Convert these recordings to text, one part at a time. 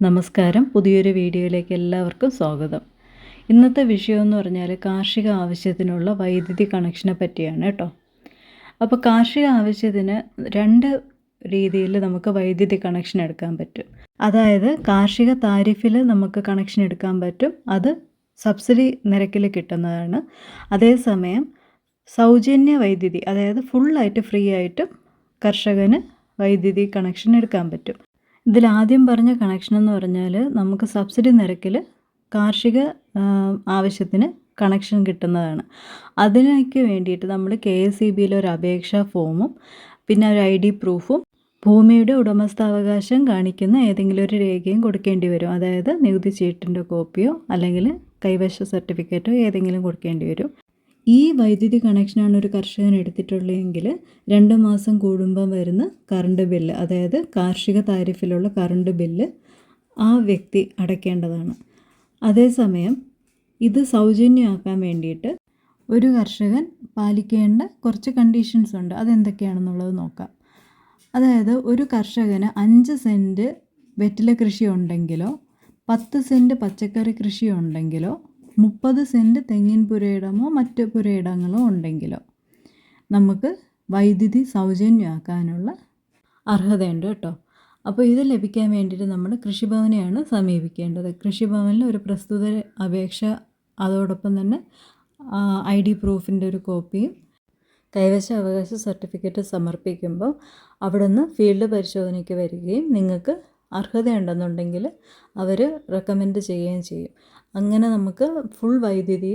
നമസ്കാരം. പുതിയൊരു വീഡിയോയിലേക്ക് എല്ലാവർക്കും സ്വാഗതം. ഇന്നത്തെ വിഷയം എന്ന് പറഞ്ഞാൽ കാർഷിക ആവശ്യത്തിനുള്ള വൈദ്യുതി കണക്ഷനെ പറ്റിയാണ് കേട്ടോ. അപ്പോൾ കാർഷിക ആവശ്യത്തിന് രണ്ട് രീതിയിൽ നമുക്ക് വൈദ്യുതി കണക്ഷൻ എടുക്കാൻ പറ്റും. അതായത് കാർഷിക താരിഫിൽ നമുക്ക് കണക്ഷൻ എടുക്കാൻ പറ്റും. അത് സബ്സിഡി നിരക്കിൽ കിട്ടുന്നതാണ്. അതേസമയം സൗജന്യ വൈദ്യുതി അതായത് ഫുള്ളായിട്ട് ഫ്രീ ആയിട്ട് കർഷകന് വൈദ്യുതി കണക്ഷൻ എടുക്കാൻ പറ്റും. ഇതിൽ ആദ്യം പറഞ്ഞ കണക്ഷൻ എന്ന് പറഞ്ഞാൽ നമുക്ക് സബ്സിഡി നിരക്കിൽ കാർഷിക ആവശ്യത്തിന് കണക്ഷൻ കിട്ടുന്നതാണ്. അതിനൊക്കെ വേണ്ടിയിട്ട് നമ്മൾ കെ എസ് ഇ ബിയിൽ ഒരു അപേക്ഷാ ഫോമും പിന്നെ ഒരു ഐ ഡി പ്രൂഫും ഭൂമിയുടെ ഉടമസ്ഥാവകാശം കാണിക്കുന്ന ഏതെങ്കിലും ഒരു രേഖയും കൊടുക്കേണ്ടി വരും. അതായത് നികുതി ചീട്ടിന്റെ കോപ്പിയോ അല്ലെങ്കിൽ കൈവശ സർട്ടിഫിക്കറ്റോ ഏതെങ്കിലും കൊടുക്കേണ്ടി വരും. ഈ വൈദ്യുതി കണക്ഷനാണ് ഒരു കർഷകൻ എടുത്തിട്ടുള്ളതെങ്കിൽ രണ്ട് മാസം കൂടുമ്പം വരുന്ന കറണ്ട് ബില്ല് അതായത് കാർഷിക താരിഫിലുള്ള കറണ്ട് ബില്ല് ആ വ്യക്തി അടയ്ക്കേണ്ടതാണ്. അതേസമയം ഇത് സൗജന്യമാക്കാൻ വേണ്ടിയിട്ട് ഒരു കർഷകൻ പാലിക്കേണ്ട കുറച്ച് കണ്ടീഷൻസ് ഉണ്ട്. അതെന്തൊക്കെയാണെന്നുള്ളത് നോക്കാം. അതായത് ഒരു കർഷകന് അഞ്ച് സെന്റ് വെറ്റില കൃഷി ഉണ്ടെങ്കിലോ പത്ത് സെന്റ് പച്ചക്കറി കൃഷി ഉണ്ടെങ്കിലോ മുപ്പത് സെന്റ് തെങ്ങിൻ പുരയിടമോ മറ്റ് പുരയിടങ്ങളോ ഉണ്ടെങ്കിലോ നമുക്ക് വൈദ്യുതി സൗജന്യമാക്കാനുള്ള അർഹതയുണ്ട് കേട്ടോ. അപ്പോൾ ഇത് ലഭിക്കാൻ വേണ്ടിയിട്ട് നമ്മൾ കൃഷിഭവനെയാണ് സമീപിക്കേണ്ടത്. കൃഷിഭവനിൽ ഒരു പ്രസ്തുത അപേക്ഷ അതോടൊപ്പം തന്നെ ഐ ഡി പ്രൂഫിന്റെ ഒരു കോപ്പിയും കൈവശ അവകാശ സർട്ടിഫിക്കറ്റ് സമർപ്പിക്കുമ്പോൾ അവിടുന്ന് ഫീൽഡ് പരിശോധനയ്ക്ക് വരികയും നിങ്ങൾക്ക് അർഹതയുണ്ടെന്നുണ്ടെങ്കിൽ അവർ റെക്കമെൻഡ് ചെയ്യുകയും ചെയ്യും. അങ്ങനെ നമുക്ക് ഫുൾ വൈദ്യുതി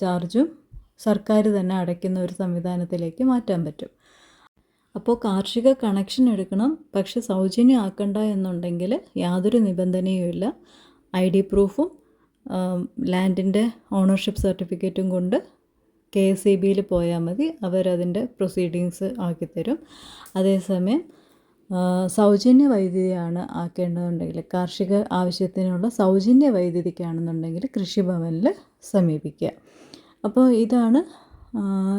ചാർജും സർക്കാർ തന്നെ അടയ്ക്കുന്ന ഒരു സംവിധാനത്തിലേക്ക് മാറ്റാൻ പറ്റും. അപ്പോൾ കാർഷിക കണക്ഷൻ എടുക്കണം പക്ഷെ സൗജന്യമാക്കണ്ട എന്നുണ്ടെങ്കിൽ യാതൊരു നിബന്ധനയുമില്ല ഐ ഡി പ്രൂഫും ലാൻഡിന്റെ ഓണർഷിപ്പ് സർട്ടിഫിക്കറ്റും കൊണ്ട് കെ എസ് ഇ ബിയിൽ പോയാൽ മതി. അവരതിന്റെ പ്രൊസീഡിങ്സ് ആക്കിത്തരും. അതേസമയം സൗജന്യ വൈദ്യുതിയാണ് ആക്കേണ്ടതുണ്ടെങ്കിൽ കാർഷിക ആവശ്യത്തിനുള്ള സൗജന്യ വൈദ്യുതിക്കാണെന്നുണ്ടെങ്കിൽ കൃഷിഭവനിൽ സമീപിക്കുക. അപ്പോൾ ഇതാണ്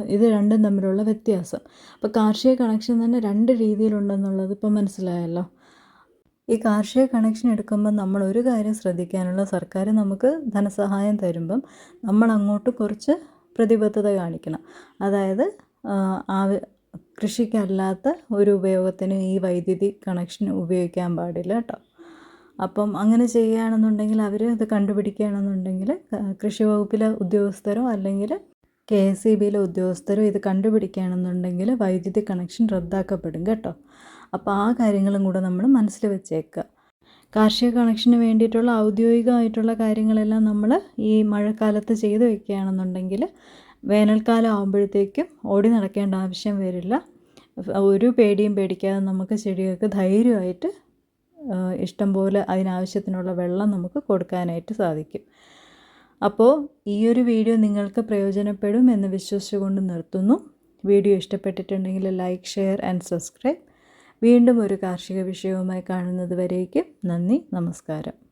ഇത് രണ്ടും തമ്മിലുള്ള വ്യത്യാസം. അപ്പോൾ കാർഷിക കണക്ഷൻ തന്നെ രണ്ട് രീതിയിലുണ്ടെന്നുള്ളത് ഇപ്പോൾ മനസ്സിലായല്ലോ. ഈ കാർഷിക കണക്ഷൻ എടുക്കുമ്പോൾ നമ്മൾ ഒരു കാര്യം ശ്രദ്ധിക്കാനുള്ള സർക്കാർ നമുക്ക് ധനസഹായം തരുമ്പം നമ്മൾ അങ്ങോട്ട് കുറച്ച് പ്രതിബദ്ധത കാണിക്കണം. അതായത് കൃഷിക്കല്ലാത്ത ഒരു ഉപയോഗത്തിന് ഈ വൈദ്യുതി കണക്ഷൻ ഉപയോഗിക്കാൻ പാടില്ല കേട്ടോ അപ്പം അങ്ങനെ ചെയ്യുകയാണെന്നുണ്ടെങ്കിൽ അവർ ഇത് കണ്ടുപിടിക്കുകയാണെന്നുണ്ടെങ്കിൽ കൃഷി വകുപ്പിലെ ഉദ്യോഗസ്ഥരോ അല്ലെങ്കിൽ കെ എസ് ഇ ബിയിലെ ഉദ്യോഗസ്ഥരോ ഇത് കണ്ടുപിടിക്കുകയാണെന്നുണ്ടെങ്കിൽ വൈദ്യുതി കണക്ഷൻ റദ്ദാക്കപ്പെടും കേട്ടോ. അപ്പോൾ ആ കാര്യങ്ങളും കൂടെ നമ്മൾ മനസ്സിൽ വെച്ചേക്കുക. കാർഷിക കണക്ഷന് വേണ്ടിയിട്ടുള്ള ഔദ്യോഗികമായിട്ടുള്ള കാര്യങ്ങളെല്ലാം നമ്മൾ ഈ മഴക്കാലത്ത് ചെയ്തു വെക്കുകയാണെന്നുണ്ടെങ്കിൽ വേനൽക്കാലം ആകുമ്പോഴത്തേക്കും ഓടി നടക്കേണ്ട ആവശ്യം വരില്ല. ഒരു പേടിയും പേടിക്കാതെ നമുക്ക് ചെടികൾക്ക് ധൈര്യമായിട്ട് ഇഷ്ടംപോലെ അതിനാവശ്യത്തിനുള്ള വെള്ളം നമുക്ക് കൊടുക്കാനായിട്ട് സാധിക്കും. അപ്പോൾ ഈ ഒരു വീഡിയോ നിങ്ങൾക്ക് പ്രയോജനപ്പെടും എന്ന് വിശ്വസിച്ചുകൊണ്ട് നിർത്തുന്നു. വീഡിയോ ഇഷ്ടപ്പെട്ടിട്ടുണ്ടെങ്കിൽ ലൈക്ക് ഷെയർ ആൻഡ് സബ്സ്ക്രൈബ്. വീണ്ടും ഒരു കാർഷിക വിഷയവുമായി കാണുന്നത് വരേക്കും നന്ദി നമസ്കാരം.